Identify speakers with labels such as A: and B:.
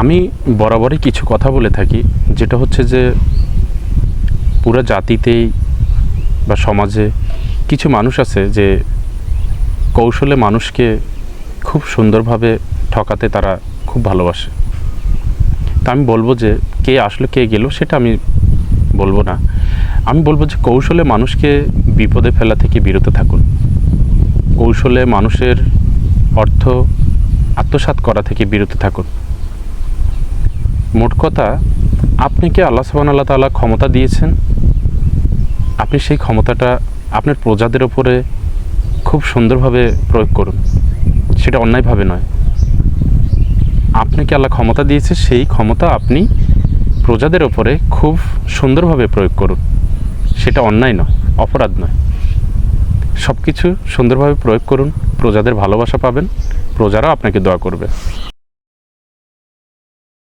A: আমি বরাবরই কিছু কথা বলে থাকি, যেটা হচ্ছে যে পুরো জাতিতেই বা সমাজে কিছু মানুষ আছে যে কৌশলে মানুষকে খুব সুন্দরভাবে ঠকাতে তারা খুব ভালোবাসে। তা আমি বলব যে কে আসলে কে গেল সেটা আমি বলব না। আমি বলব যে কৌশলে মানুষকে বিপদে ফেলা থেকে বিরত থাকুন। কৌশলে মানুষের অর্থ আত্মসাৎ করা থেকে বিরত থাকুন। মোট কথা, আপনি আপনাকে আল্লাহ সাবান আল্লাহ তাআলা ক্ষমতা দিয়েছেন? আপনি সেই ক্ষমতাটা আপনার প্রজাদের ওপরে খুব সুন্দরভাবে প্রয়োগ করুন। সেটা অন্যায়ভাবে নয়। আপনাকে আল্লাহ ক্ষমতা দিয়েছে? সেই ক্ষমতা আপনি প্রজাদের ওপরে খুব সুন্দরভাবে প্রয়োগ করুন। সেটা অন্যায় নয়, অপরাধ নয়। সব কিছু সুন্দরভাবে প্রয়োগ করুন। প্রজাদের ভালোবাসা পাবেন। প্রজারাও আপনাকে দোয়া করবে।